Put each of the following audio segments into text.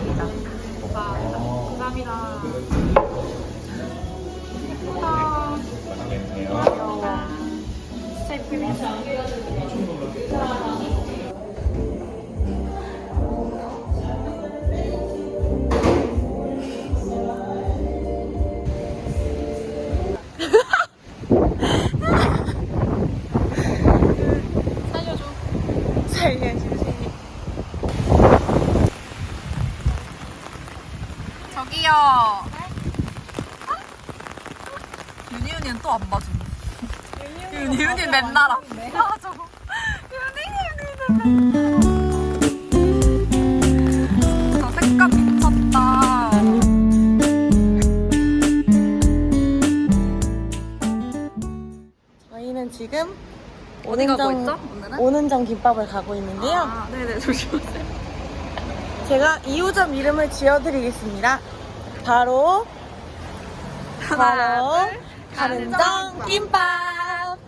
아, 감사합니다. 감사합니다. 살려줘. 살려주 세요. 저기요. 윤희윤이는 또 안 봐주네. 윤희윤이 맨날 안 봐줘. 윤희윤이는 저 색감 미쳤다. 저희는 지금 어디 가고 있죠? 오늘은? 오는정 김밥을 가고 있는데요. 아, 네네, 조심하세요. 제가 2호점 이름을 지어드리겠습니다. 바로 바로 가는정 김밥.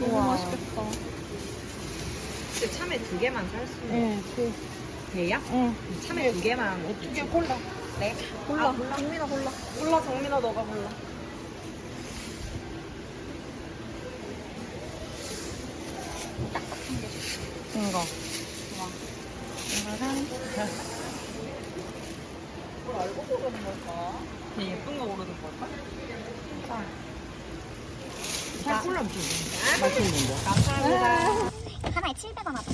너무 맛있겠다. 근데 참외 두 개만 살 수 있는 네, 그, 돼야? 응. 참외 두 개만 어떻게 골라? 네? 골라. 아, 정민아 골라. 골라, 정민아 너가 골라. 이거. 뭘 알고 고르는 걸까? 그냥 예쁜 거 고르는 걸까? 잘 골라면 좀 맛있는 거. 감사합니다. 하나에 700원 하다.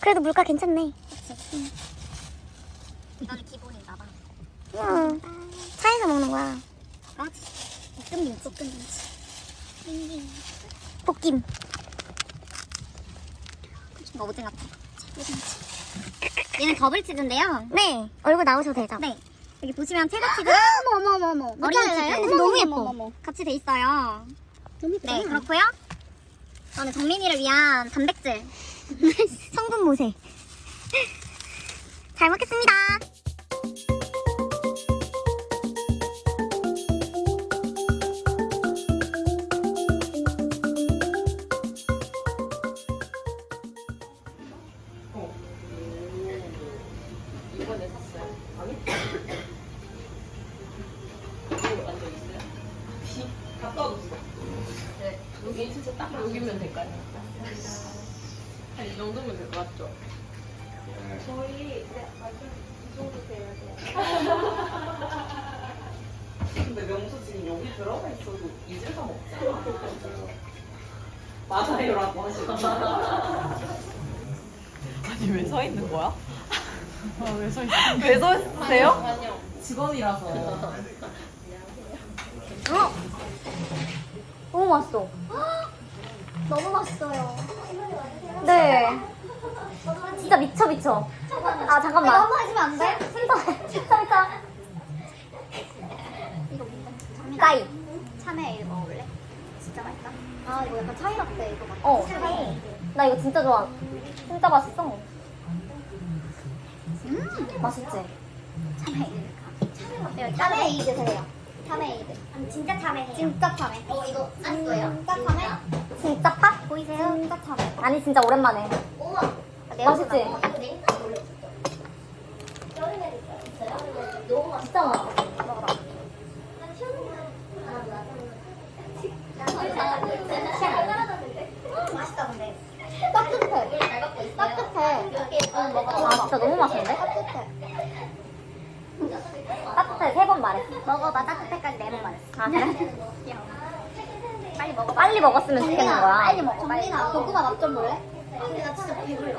그래도 물가 괜찮네. 그치? 이거는 기본인가 봐. 응. 차에서 먹는 거야. 맞지. 볶음김치. 볶음김치. 볶김. 뭐 오징어 같아. 얘는 더블 치즈인데요. 네. 얼굴 나오셔도 되죠? 네. 여기 보시면 체다치즈. 어머 어머 어머 어머. 어린이 치즈. 너무 예뻐. 같이 돼 있어요. 너무 예쁘다. 네, 그렇고요. 저는 정민이를 위한 단백질 성분 모세 잘 먹겠습니다. 정도면 될 것 같죠? 근데 명수 지금 여기 들어가 있어도 이제서 먹잖아. 맞아요라고 하시고. 아니 왜 서 있는 거야? 왜서 있어? 왜서 있으세요? 직원이라서. 너무 맛있어. 너무 맛있어요. 네. 진짜 미쳐. 아 잠깐만. 너무 하시면 안 돼? 진짜. 이거 뭔데? 까이. 참외 이거 먹을래? 진짜 맛있다. 아 이거 약간 차이 라떼 이거 맛. 어. 나 이거 진짜 좋아. 진짜 맛있어. 음 맛있지. 참외 이거 참외 이 드세요. 참외 이드. 진짜 참외. 진짜 참외. 어 이거 아는 거예요? 진짜 참외. 진짜 팥 보이세요? 진짜 참외. 아니 진짜 오랜만에. 맛있지? 너무 맛있어. 진짜 맛있어. 먹어봐. 맛있다 근데. 따뜻해. 따뜻해. 아 진짜 너무 맛있는데? 따뜻해. 따뜻해 세 번 말했어. 먹어봐 따뜻해까지 네번 말했어. 아 그래? 빨리 먹어. 빨리 먹었으면 좋겠는 거야. 빨리 먹어. 정민아, 고구마 맛 좀 볼래? 근데 나 진짜 배불러.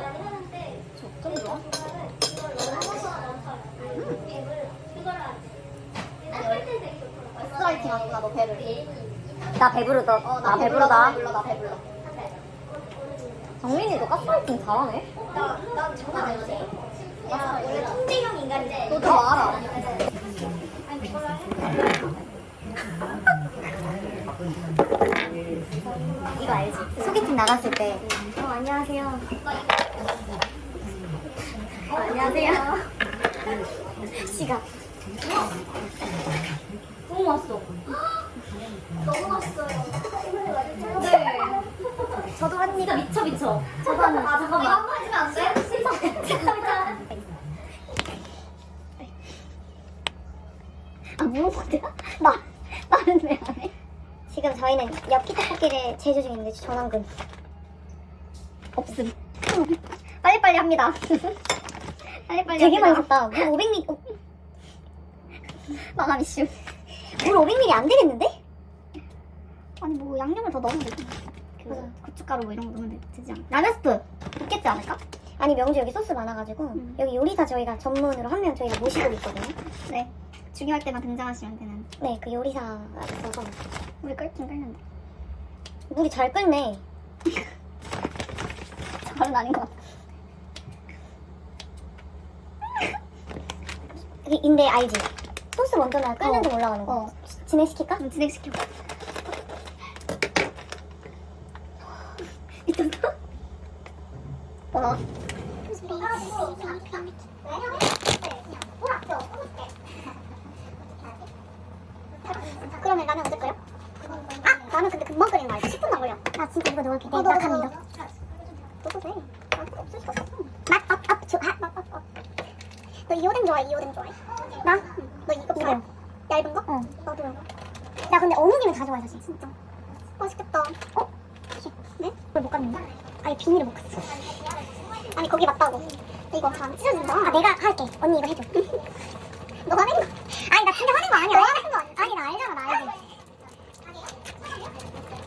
가스라이팅 하구나 너 배를. 나 배부르다. 어, 나, 배부르다. 배불러, 나 배불러. 정민이 너 가스라이팅 잘하네. 나, 나 정말 알지. 야, 원래 통제형 인간인데. 너도 알아. 이거 알지? 소개팅 나갔을 때. 어, 안녕하세요. 어, 안녕하세요. 시각. 너무 맛있어. 너무 맛있어요. 네. 저도 언니가 미쳐 미쳐. 저도 언니. 아 잠깐만. 이거 한번 해주면 안 돼? 진짜 진짜 미쳐. 아 물어보세요? 나 나는 왜 안 해? 지금 저희는 엽기 떡볶이를 제조 중인데 전원금 없음. 빨리빨리 합니다. 빨리 빨리 되게 많이 샀다. 물 500ml. 어. 마감 이슈. 물 500ml 안 되겠는데? 아니 뭐 양념을 더 넣으면 되지. 그 고춧가루 뭐 이런 거 넣으면 되지 않나? 라면 스프 붙겠지 않을까? 아니 명주 여기 소스 많아가지고 여기 요리사 저희가 전문으로 한 명 저희가 모시고 있거든요. 네. 중요할 때만 등장하시면 되는. 네, 그 요리사가 있어서 물이 끓긴 끓는데. 물이 잘 끓네. 잘은 아닌 것 같아. 이- 근데 알지? 소스 먼저 넣어야 끓는지 올라가는 거. 진행시킬까? 응, 진행시켜. 미쳤어? 어. 그러면 라면 어디 끓여? 아! 라면 근데 금방 끓이는 거 알지? 10분 안 걸려. 나 진짜 이거 넣을게. 어, 나감 믿어. 넣어도 돼. 맛 없을 수가 없어. 맛 업, 업, 조, 아, 맛 업, 업. 너 이오뎅 좋아해? 이오뎅 좋아해? 나? 너 이거 좋아해? 얇은 거? 응. 나도 얇은 거. 나 근데 어묵이면 다 좋아해 사실. 진짜. 맛있겠다. 어? 네? 왜못 갔는데? 아니 비닐을 못 갔어. 아니 거기 맞다고. 이거 잘안 찢어진다. 아 내가 할게. 언니 이거 해줘. 너 화낸 거? 아니 나 진짜 화낸 거 아니야. 너 화낸 거 아니야. 아니 나 알잖아 나 알지.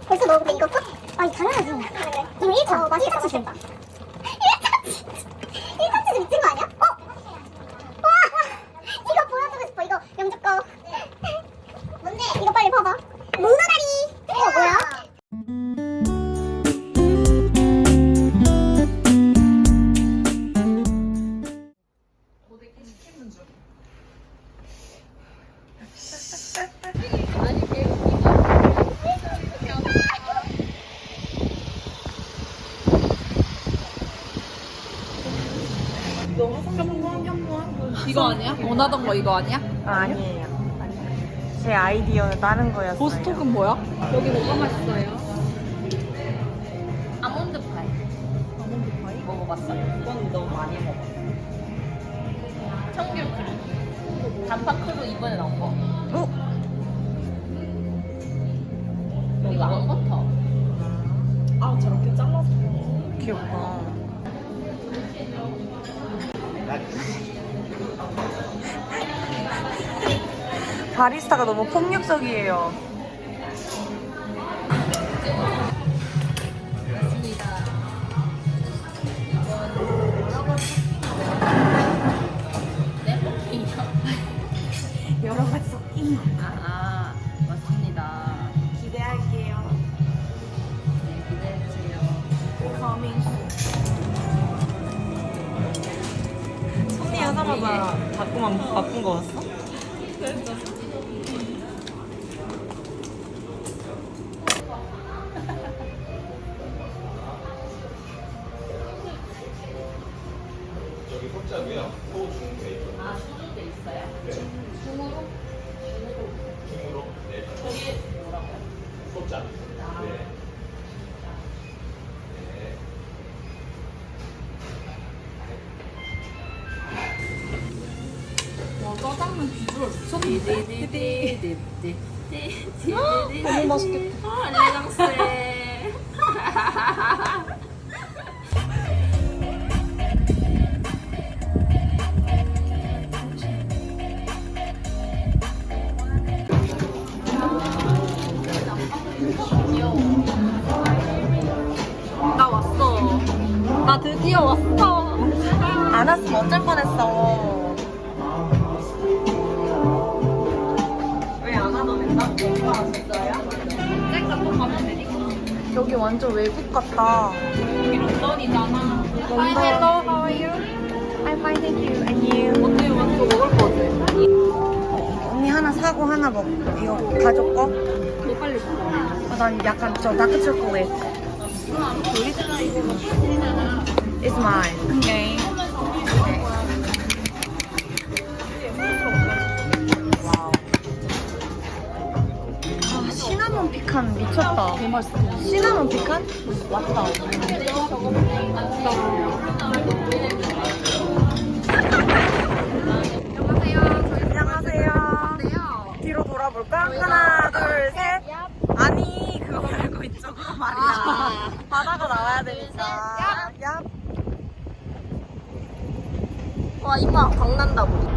벌써 너 근데 이거 써? 아니 당연하지. 그래. 1차. 어, 맛있다. 1차 치즈. 1차 치즈. 1차 치즈 미친 거 아니야? 원하던 거 이거 아니야? 아, 아니에요. 제 아이디어는 다른 거였어요. 보스톡은 뭐야? 여기 뭐가 맛있어요? 아몬드 파이. 아몬드 파이? 먹어봤어? 이건 너무 많이 먹어. 청귤 크림. 단팥 크루 이번에 나온 거. 어? 이거 안 버터. 바리스타가 너무 폭력적이에요. 네? 이거. 여러 가지 섞인 거. 아, 맞습니다. 기대할게요. 네, 기대해주세요. 손이 바꾸만 바꾼 거였어? 소자. 네. 와, 짜장면 비주얼 미쳤는데? 너무 맛있겠다. 안녕하세요. 안 왔으면 어쩔 뻔했어. 왜안 와도 된다? 아, 진짜야? 셀카 또 가면 되니까. 여기 완전 외국 같다. 여기 런던이잖아. Hi, 런던. hello, how are you? I'm fine, thank you. And you? 어때? 완전 먹을 거지? 언니 하나 사고 하나 먹. 이거 가족 거? 너 빨리 먹어. 아, 난 약간 저 다크 초콜릿. It's mine. 아, 시나몬 피클 피칸 미쳤다. 개맛있어. 시나몬 피칸? 왔다. 안녕하세요. 뒤로 돌아볼까? 하나, 둘, 셋. 아니, 그거 말고 이쪽으로 말이야. 바다가 나와야 되니까. 와 이뻐 광난다 우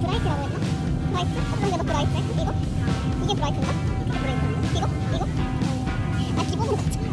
브라이트라고 했나? 브라이트? 어떤 게더 브라이트? 이거? 이게 브라이트인가? 이게 브라이트인가? 이거? 이거? 아 기본으로 가자